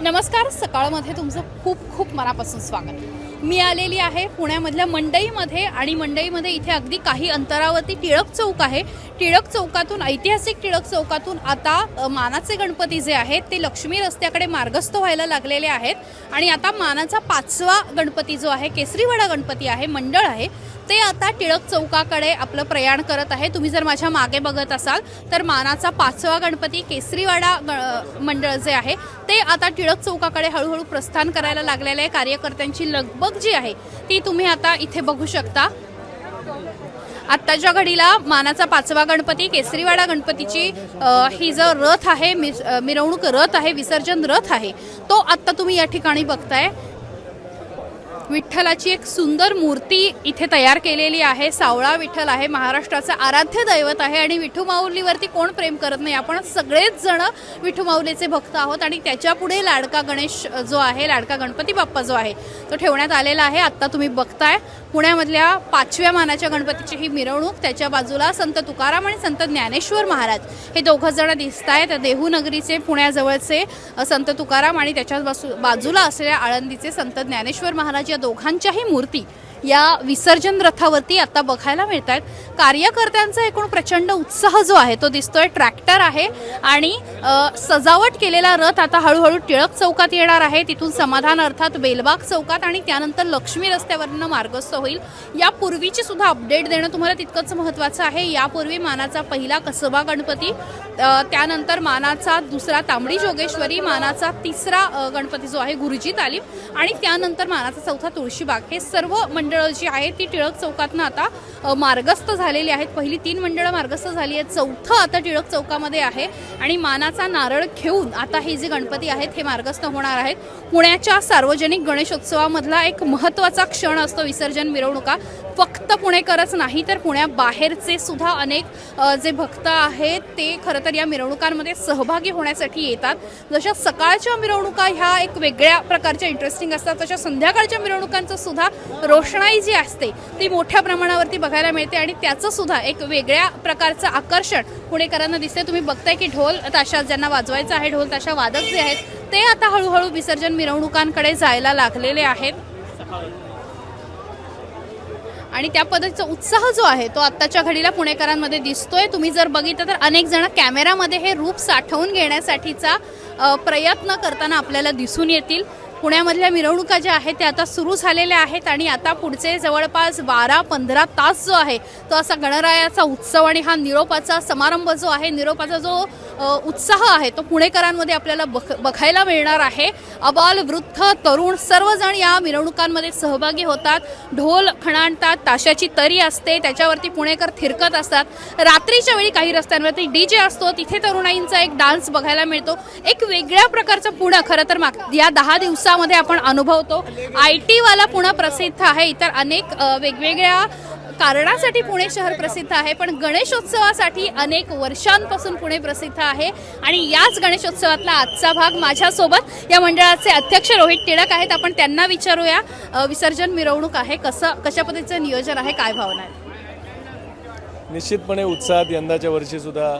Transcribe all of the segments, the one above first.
नमस्कार सकाळमध्ये तुमचं खूप खूप मनापासून स्वागत. मी आलेली आहे पुण्यामधल्या मंडईमध्ये आणि मंडईमध्ये इथे अगदी काही अंतरावरती टिळक चौक आहे. टिळक चौकातून ऐतिहासिक टिळक चौकातून आता मानाचे गणपती जे आहेत ते लक्ष्मी रस्त्याकडे मार्गस्थ व्हायला लागलेले आहेत. आणि आता मानाचा पाचवा गणपती जो आहे केसरीवाडा गणपती आहे मंडळ आहे. ते आता टिळक चौकाकडे आपलं प्रयाण करत आहे. तुम्ही जर माझ्या मागे बघत असाल तर मानाचा पाचवा गणपती केसरीवाडा मंडळ जे आहे ते आता टिळक चौकाकडे हळूहळू प्रस्थान करायला लागलेले आहे. कार्यकर्त्यांची लगबग जी आहे ती तुम्ही आता इथे बघू शकता. आत्ताच्या घडीला मानाचा पाचवा गणपती केसरीवाडा गणपतीची ही जो रथ आहे मिरवणूक रथ आहे विसर्जन रथ आहे तो आत्ता तुम्ही या ठिकाणी बघताय. विठ्ठलाची एक सुंदर मूर्ती इथे तयार केलेली आहे. सावळा विठ्ठल आहे महाराष्ट्राचं आराध्य दैवत आहे आणि विठू माऊलीवरती कोण प्रेम करत नाही? आपण सगळेच जण विठू माऊलीचे भक्त आहोत आणि त्याच्यापुढे लाडका गणेश जो आहे लाडका गणपती बाप्पा जो आहे तो ठेवण्यात आलेला आहे. आत्ता तुम्ही बघताय पुण्यामधल्या पाचव्या मानाच्या गणपतीची ही मिरवणूक त्याच्या बाजूला संत तुकाराम आणि संत ज्ञानेश्वर महाराज हे दोघं जण दिसत आहेत देहूनगरीचे पुण्याजवळचे संत तुकाराम आणि त्याच्या बाजू- बाजूला असलेल्या आळंदीचे संत ज्ञानेश्वर महाराज या दोघांच्याही मूर्ती. या विसर्जन रथावरती आता बघायला मिळत आहेत कार्यकर्त्यांचा एकूण प्रचंड उत्साह जो आहे तो दिसतोय. ट्रॅक्टर आहे आणि सजावट केलेला रथ आता हळूहळू टिळक चौकात येणार आहे. तिथून समाधान अर्थात बेलबाग चौकात आणि त्यानंतर लक्ष्मी रस्त्यावरनं मार्गस्थ होईल. यापूर्वीची सुद्धा अपडेट देणं तुम्हाला तितकंच महत्त्वाचं आहे. यापूर्वी मानाचा पहिला कसबा गणपती त्यानंतर मानाचा दुसरा तांबडी जोगेश्वरी मानाचा तिसरा गणपती जो आहे गुरुजी तालीम आणि त्यानंतर मानाचा चौथा तुळशीबाग. हे सर्व म्हणजे जी आहेत ती टिळक चौकातनं आता मार्गस्थ झालेली आहेत. पहिली तीन मंडळं मार्गस्थ झाली आहेत. चौथं आता टिळक चौकामध्ये आहे. आणि मानाचा नारळ घेऊन आता हे जे गणपती आहेत हे मार्गस्थ होणार आहेत. पुण्याच्या सार्वजनिक गणेशोत्सवामधला एक महत्त्वाचा क्षण असतो विसर्जन मिरवणुका. फक्त पुणेकरच नाही तर पुण्याबाहेरचे सुद्धा अनेक जे भक्त आहेत ते खरं तर या मिरवणुकांमध्ये सहभागी होण्यासाठी येतात. जशा सकाळच्या मिरवणुका ह्या एक वेगळ्या प्रकारच्या इंटरेस्टिंग असतात. तशा संध्याकाळच्या मिरवणुकांचं सुद्धा रोषणाई जी असते ती मोठ्या प्रमाणावरती बघायला मिळते आणि त्याचं सुद्धा एक वेगळ्या प्रकारचं आकर्षण पुणेकरांना दिसते तुम्ही बघताय की ढोल ताशा ज्यांना वाजवायचं आहे ढोल ताशा वादक जे आहेत ते आता हळूहळू विसर्जन मिरवणुकांकडे जायला लागलेले आहेत. आणि त्या पद्धतीचा उत्साह जो आहे तो आत्ताच्या घडीला पुणेकरांमध्ये दिसतोय. तुम्ही जर बघितलं तर अनेक जण कॅमेरामध्ये हे रूप साठवून घेण्यासाठीचा प्रयत्न करताना आपल्याला दिसून येतील. पुण्यामधल्या मिरवणुका ज्या आहेत त्या आता सुरू झालेल्या आहेत आणि आता पुढचे जवळपास बारा पंधरा तास जो आहे तो असा गणरायाचा उत्सव आणि हा निरोपाचा समारंभ जो आहे निरोपाचा जो उत्साह आहे तो पुणेकरांमध्ये आपल्याला बघ बघायला मिळणार आहे. अबाल वृद्ध तरुण सर्वजण या मिरवणुकांमध्ये सहभागी होतात. ढोल खणाणतात ताशाची तरी असते त्याच्यावरती पुणेकर थिरकत असतात. रात्रीच्या वेळी काही रस्त्यांवरती डी जे असतो तिथे तरुणाईंचा एक डान्स बघायला मिळतो. एक वेगळ्या प्रकारचं पुणं खरं तर माग या दहा दिवसामध्ये आपण अनुभवतो. आय टीवाला पुणे प्रसिद्ध आहे. इतर अनेक वेगवेगळ्या कारणासाठी पुणे शहर प्रसिद्ध आहे. पण गणेशोत्सवासाठी अनेक वर्षांपासून पुणे प्रसिद्ध आहे. आणि याच गणेशोत्सवातला आजचा भाग माझ्यासोबत या मंडळाचे अध्यक्ष रोहित टिळक आहेत. आपण त्यांना विचारूया विसर्जन मिरवणूक आहे. कसं कशा पद्धतीचं नियोजन आहे? काय भावना आहे निश्चितपणे उत्साहात यंदाच्या वर्षीसुद्धा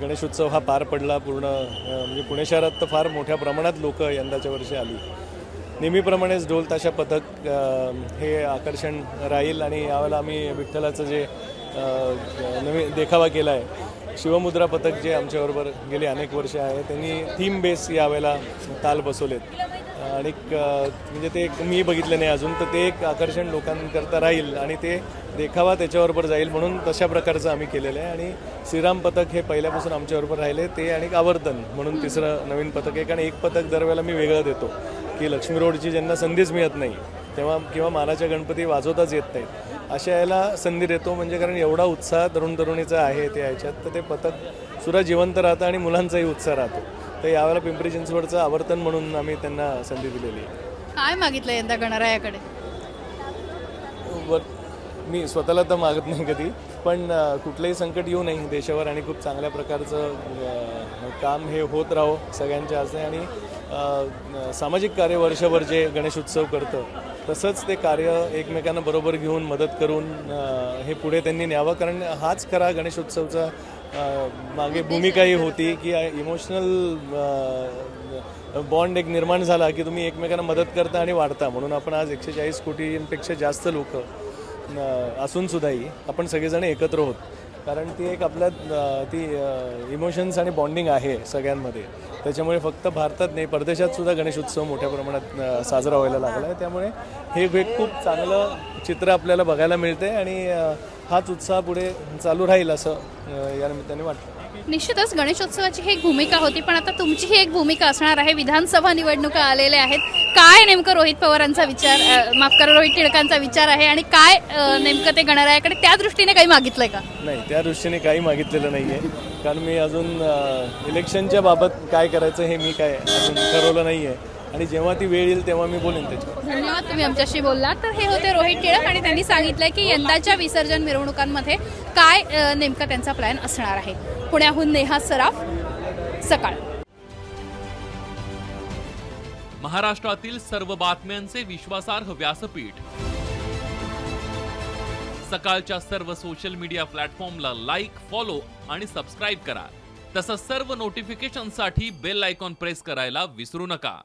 गणेशोत्सव हा पार पडला पूर्ण म्हणजे पुणे शहरात तर फार मोठ्या प्रमाणात लोक यंदाच्या वर्षी आली. नेहमीप्रमाणेच ढोल ताशा पथक हे आकर्षण राहील आणि यावेळेला आम्ही विठ्ठलाचं जे अ, नवीन देखावा केला आहे शिवमुद्रा पथक जे आमच्याबरोबर गेली अनेक वर्ष आहे त्यांनी थीम बेस यावेळेला ताल बसवलेत. आणि क- म्हणजे ते एक मी बघितलं नाही अजून तर ते एक आकर्षण लोकांकरता राहील आणि ते देखावा त्याच्याबरोबर जाईल म्हणून तशा प्रकारचं आम्ही केलेलं आहे. आणि श्रीराम पथक हे पहिल्यापासून आमच्याबरोबर राहिले ते आणि आवर्तन म्हणून तिसरं नवीन पथक आहे कारण एक पथक दरवेळेला मी वेगळं देतो की लक्ष्मी रोडची ज्यांना संधीच मिळत नाही तेव्हा किंवा मानाच्या गणपती वाजवताच येत नाहीत अशा याला संधी देतो म्हणजे कारण एवढा उत्साह तरुण तरुणीचा आहे त्या ह्याच्यात तर ते पथक सुद्धा जिवंत राहतं आणि मुलांचाही उत्साह राहतो. तर यावेळेला पिंपरी चिंचवडचं आवर्तन म्हणून आम्ही त्यांना संधी दिलेली आहे. काय मागितलं यंदा गणरायाकडे मी स्वतःला तर मागत नाही कधी पण अ, कुठलंही संकट येऊ नये देशावर आणि खूप चांगल्या प्रकारचं अ, काम हे होत राहो सगळ्यांच्या हस्ते आणि सामाजिक कार्य वर्षभर जे गणेशोत्सव करतं तसंच ते कार्य एकमेकांना बरोबर घेऊन मदत करून हे पुढे त्यांनी न्यावं. कारण हाच खरा गणेशोत्सवचा मागे भूमिका ही होती की इमोशनल बॉन्ड एक निर्माण झाला की तुम्ही एकमेकांना मदत करता आणि वाढता. म्हणून आपण आज एकशे चाळीस कोटींपेक्षा जास्त लोक असूनसुद्धाही आपण सगळेजण एकत्र होत. कारण ती एक आपल्या ती इमोशन्स आणि बॉन्डिंग आहे सगळ्यांमध्ये. त्याच्यामुळे फक्त भारतात नाही परदेशात सुद्धा गणेश उत्सव मोठ्या प्रमाणात साजरा व्हायला लागला आहे त्यामुळे हे एक खूप चांगलं चित्र आपल्याला बघायला मिळते आणि हाच उत्साह पुढे चालू राहील असं या निमित्ताने वाटतं. निश्चितच गणेशोत्सवाची ही एक भूमिका होती पण आता तुमची ही एक भूमिका असणार आहे. विधानसभा निवडणुका आलेल्या आहेत. काय नेमकं रोहित पवारांचा विचार माफ करा रोहित टिळकांचा विचार आहे आणि काय नेमकं ते गणरायाकडे त्या दृष्टीने काही मागितलंय का? नाही त्या दृष्टीने काही मागितलेलं नाही आहे कारण मी अजून इलेक्शनच्या बाबत काय करायचं हे मी काय अजून ठरवलं नाही आहे आणि जेव्हा ती वेळ येईल तेव्हा मी बोलेन त्याच्यावर. धन्यवाद तुम्ही आमच्याशी बोललात. तर हे होते रोहित टिळक आणि त्यांनी सांगितलंय की यंदाच्या विसर्जन मिरवणुकांमध्ये काय अ, नेमका त्यांचा प्लॅन असणार आहे. पुण्याहून नेहा सराफ सकाळ. महाराष्ट्रातील सर्व बातम्यांचे विश्वासार्ह व्यासपीठ. सकाळच्या सर्व सोशल मीडिया प्लॅटफॉर्मला लाईक फॉलो आणि सबस्क्राईब करा. तसंच सर्व नोटिफिकेशनसाठी बेल आयकॉन प्रेस करायला विसरू नका.